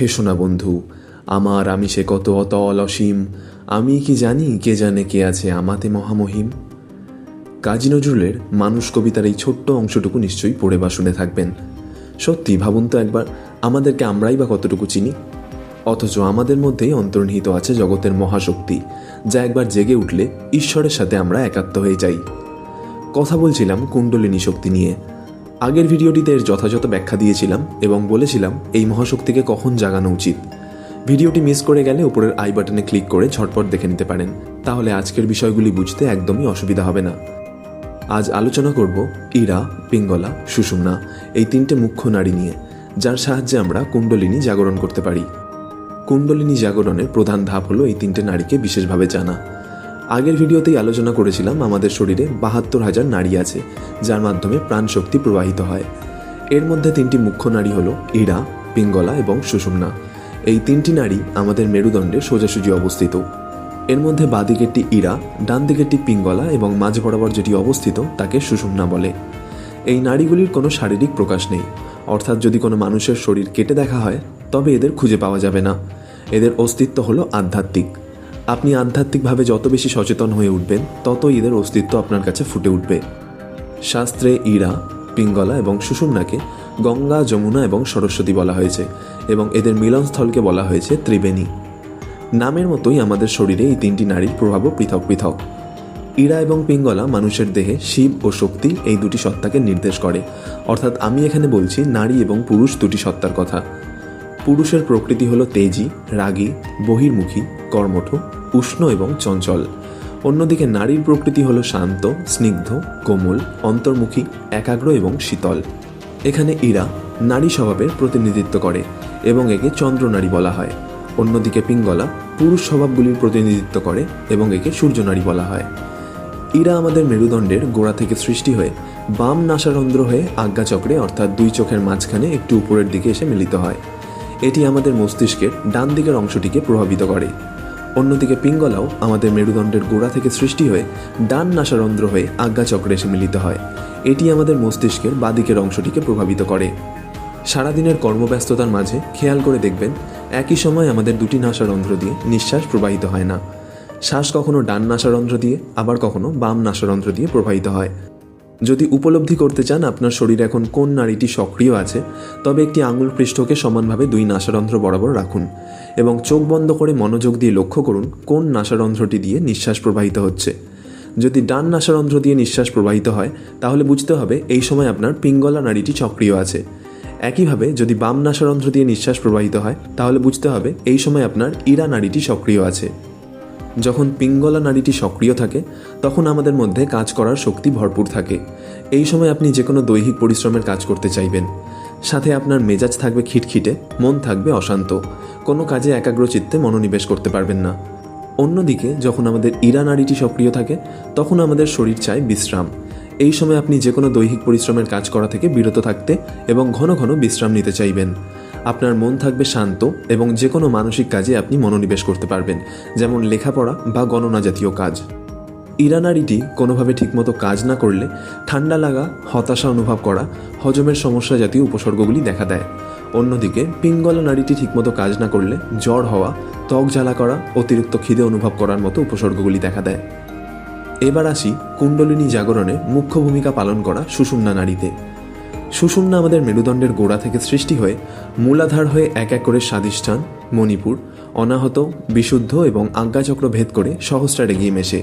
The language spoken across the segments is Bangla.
হে সোনা বন্ধু, আমার আমি সে কত অতল অসীম, আমি কি জানি কে জানে কে আছে আমাতে মহামহিম? কাজী নজরুলের মানুষ কবিতার এই ছোট্ট অংশটুকু নিশ্চয়ই পড়ে বা শুনে থাকবেন। সত্যি, ভাবুন তো একবার, আমাদেরকে আমরাই বা কতটুকু চিনি? অথচ আমাদের মধ্যেই অন্তর্নিহিত আছে জগতের মহাশক্তি, যা একবার জেগে উঠলে ঈশ্বরের সাথে আমরা একাত্ম হয়ে যাই। কথা বলছিলাম কুণ্ডলিনী শক্তি নিয়ে। আগের ভিডিওটিতে এর যথাযথ ব্যাখ্যা দিয়েছিলাম এবং বলেছিলাম এই মহাশক্তিকে কখন জাগানো উচিত। ভিডিওটি মিস করে গেলে উপরের আই বাটনে ক্লিক করে ঝটপট দেখে নিতে পারেন। তাহলে আজকের বিষয়গুলি বুঝতে একদমই অসুবিধা হবে না। আজ আলোচনা করব ইরা, পিঙ্গলা, সুষুম্না, এই তিনটে মুখ্য নারী নিয়ে, যার সাহায্যে আমরা কুণ্ডলিনী জাগরণ করতে পারি। কুণ্ডলিনী জাগরণের প্রধান ধাপ হলো এই তিনটে নারীকে বিশেষভাবে জানা। আগের ভিডিওতেই আলোচনা করেছিলাম আমাদের শরীরে বাহাত্তর হাজার নারী আছে, যার মাধ্যমে প্রাণশক্তি প্রবাহিত হয়। এর মধ্যে তিনটি মুখ্য নারী হলো ইরা, পিঙ্গলা এবং সুষুম্না। এই তিনটি নারী আমাদের মেরুদণ্ডে সোজাসুজি অবস্থিত। এর মধ্যে বাঁদিকেরটি ইরা ডান দিকেরটি পিঙ্গলা এবং মাঝ বরাবর যেটি অবস্থিত তাকে সুষুম্না বলে। এই নারীগুলির কোনো শারীরিক প্রকাশ নেই। অর্থাৎ যদি কোনো মানুষের শরীর কেটে দেখা হয়, তবে এদের খুঁজে পাওয়া যাবে না। এদের অস্তিত্ব হলো আধ্যাত্মিক। আপনি আধ্যাত্মিকভাবে যত বেশি সচেতন হয়ে উঠবেন, ততই এদের অস্তিত্ব আপনার কাছে ফুটে উঠবে। শাস্ত্রে ইরা, পিঙ্গলা এবং সুষুম্নাকে গঙ্গা, যমুনা এবং সরস্বতী বলা হয়েছে এবং এদের মিলনস্থলকে বলা হয়েছে ত্রিবেণী। নামের মতোই আমাদের শরীরে এই তিনটি নারীর প্রভাবও পৃথক পৃথক। ইরা এবং পিঙ্গলা মানুষের দেহে শিব ও শক্তি এই দুটি সত্তাকে নির্দেশ করে। অর্থাৎ আমি এখানে বলছি নারী এবং পুরুষ দুটি সত্তার কথা। পুরুষের প্রকৃতি হলো তেজি, রাগী, বহির্মুখী, কর্মঠ, উষ্ণ এবং চঞ্চল। অন্যদিকে নারীর প্রকৃতি হলো শান্ত, স্নিগ্ধ, কোমল, অন্তর্মুখী, একাগ্র এবং শীতল। এখানে ইরা নারী স্বভাবের প্রতিনিধিত্ব করে এবং একে চন্দ্রনারী বলা হয়। অন্যদিকে পিঙ্গলা পুরুষ স্বভাবগুলির প্রতিনিধিত্ব করে এবং একে সূর্যনারী বলা হয়। ইরা আমাদের মেরুদণ্ডের গোড়া থেকে সৃষ্টি হয়ে বাম নাসারন্ধ্র হয়ে আজ্ঞাচক্রে অর্থাৎ দুই চোখের মাঝখানে একটু উপরের দিকে এসে মিলিত হয়। এটি আমাদের মস্তিষ্কের ডান দিকের অংশটিকে প্রভাবিত করে। অন্যদিকে পিঙ্গলাও আমাদের মেরুদণ্ডের গোড়া থেকে সৃষ্টি হয়ে ডান নাসারন্ধ্র হয়ে আজ্ঞাচক্রে এসে মিলিত হয়। এটি আমাদের মস্তিষ্কের বাদিকের অংশটিকে প্রভাবিত করে। সারাদিনের কর্মব্যস্ততার মাঝে খেয়াল করে দেখবেন, একই সময় আমাদের দুটি নাসারন্ধ্র দিয়ে নিঃশ্বাস প্রবাহিত হয় না। শ্বাস কখনো ডান নাসারন্ধ্র দিয়ে, আবার কখনো বাম নাসারন্ধ্র দিয়ে প্রবাহিত হয়। যদি উপলব্ধি করতে চান, আপনার শরীরে এখন কোন নারীটি সক্রিয় আছে, তবে একটি আঙুল পৃষ্ঠকে সমানভাবে দুই নাসারন্ধ্র বরাবর রাখুন এবং চোখ বন্ধ করে মনোযোগ দিয়ে লক্ষ্য করুন কোন নাসারন্ধ্রটি দিয়ে নিঃশ্বাস প্রবাহিত হচ্ছে। যদি ডান নাসারন্ধ্র দিয়ে নিঃশ্বাস প্রবাহিত হয়, তাহলে বুঝতে হবে এই সময় আপনার পিঙ্গলা নারীটি সক্রিয় আছে। একইভাবে যদি বাম নাসারন্ধ্র দিয়ে নিঃশ্বাস প্রবাহিত হয়, তাহলে বুঝতে হবে এই সময় আপনার ইরা নারীটি সক্রিয় আছে। যখন পিঙ্গলা নারীটি সক্রিয় থাকে, তখন আমাদের মধ্যে কাজ করার শক্তি ভরপুর থাকে। এই সময় আপনি যে কোনো দৈহিক পরিশ্রমের কাজ করতে চাইবেন। সাথে আপনার মেজাজ থাকবে খিটখিটে, মন থাকবে অশান্ত। কোনো কাজে একাগ্র চিত্তে মনোনিবেশ করতে পারবেন না। অন্যদিকে, যখন আমাদের ইরা নারীটি সক্রিয় থাকে, তখন আমাদের শরীর চায় বিশ্রাম। এই সময় আপনি যে কোনো দৈহিক পরিশ্রমের কাজ করা থেকে বিরত থাকতে এবং ঘন ঘন বিশ্রাম নিতে চাইবেন। আপনার মন থাকবে শান্ত এবং যে কোনো মানসিক কাজে আপনি মনোনিবেশ করতে পারবেন, যেমন লেখাপড়া বা গণনা জাতীয় কাজ। ইরা নারীটি কোনোভাবে ঠিকমতো কাজ না করলে ঠান্ডা লাগা, হতাশা অনুভব করা, হজমের সমস্যা জাতীয় উপসর্গগুলি দেখা দেয়। অন্যদিকে, পিঙ্গলা নারীটি ঠিকমতো কাজ না করলে জ্বর হওয়া, ত্বক জ্বালা করা, অতিরিক্ত খিদে অনুভব করার মতো উপসর্গগুলি দেখা দেয়। এবার আসি কুণ্ডলিনী জাগরণে মুখ্য ভূমিকা পালন করা সুষুম্না নারীতে। সুষুম্না আমাদের মেরুদণ্ডের গোড়া থেকে সৃষ্টি হয়ে মূলাধার হয়ে এক এক করে স্বাদিষ্ঠান মণিপুর, অনাহত, বিশুদ্ধ এবং আজ্ঞাচক্র ভেদ করে সহস্রারে গিয়ে মেশে।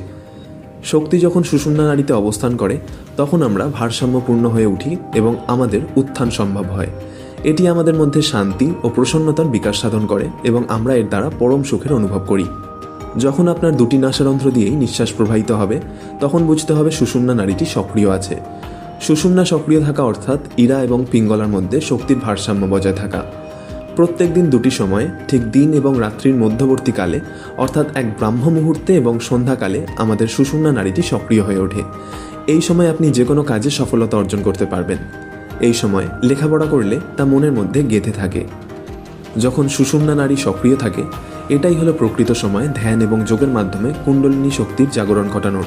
শক্তি যখন সুষুম্না নারীতে অবস্থান করে, তখন আমরা ভারসাম্যপূর্ণ হয়ে উঠি এবং আমাদের উত্থান সম্ভব হয়। এটি আমাদের মধ্যে শান্তি ও প্রসন্নতার বিকাশ সাধন করে এবং আমরা এর দ্বারা পরম সুখের অনুভব করি। যখন আপনার দুটি নাসারন্ধ্র দিয়েই নিঃশ্বাস প্রবাহিত হবে, তখন বুঝতে হবে সুষুম্না নারীটি সক্রিয় আছে। সুষুম্না সক্রিয় থাকা অর্থাৎ ইরা এবং পিঙ্গলার মধ্যে শক্তির ভারসাম্য বজায় থাকা। প্রত্যেক দিন দুটি সময়ে, ঠিক দিন এবং রাত্রির মধ্যবর্তীকালে, অর্থাৎ এক ব্রাহ্ম মুহূর্তে এবং সন্ধ্যাকালে, আমাদের সুষুম্না নারীটি সক্রিয় হয়ে ওঠে। এই সময় আপনি যে কোনো কাজে সফলতা অর্জন করতে পারবেন। এই সময় লেখাপড়া করলে তা মনের মধ্যে গেঁথে থাকে। যখন সুষুম্না নারী সক্রিয় থাকে, এটাই হলো প্রকৃত সময় ধ্যান এবং যোগের মাধ্যমে কুণ্ডলিনী শক্তির জাগরণ ঘটানোর।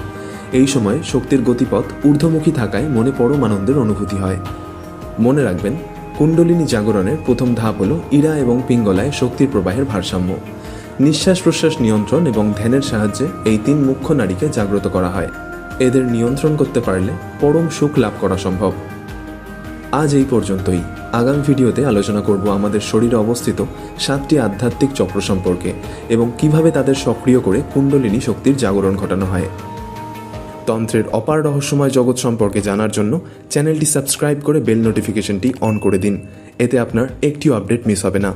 এই সময় শক্তির গতিপথ ঊর্ধ্বমুখী থাকায় মনে পরম আনন্দের অনুভূতি হয়। মনে রাখবেন, কুণ্ডলিনী জাগরণের প্রথম ধাপ হল ইরা এবং পিঙ্গলায় শক্তির প্রবাহের ভারসাম্য। নিঃশ্বাস প্রশ্বাস নিয়ন্ত্রণ এবং ধ্যানের সাহায্যে এই তিন মুখ্য নারীকে জাগ্রত করা হয়। এদের নিয়ন্ত্রণ করতে পারলে পরম সুখ লাভ করা সম্ভব। আজ এই পর্যন্তই। আগাম ভিডিওতে আলোচনা করব আমাদের শরীরে অবস্থিত সাতটি আধ্যাত্মিক চক্র সম্পর্কে এবং কীভাবে তাদের সক্রিয় করে কুণ্ডলিনী শক্তির জাগরণ ঘটানো হয়। তন্ত্রের অপার রহস্যময় জগৎ সম্পর্কে জানার জন্য চ্যানেলটি সাবস্ক্রাইব করে বেল নোটিফিকেশনটি অন করে দিন। এতে আপনার একটিও আপডেট মিস হবে না।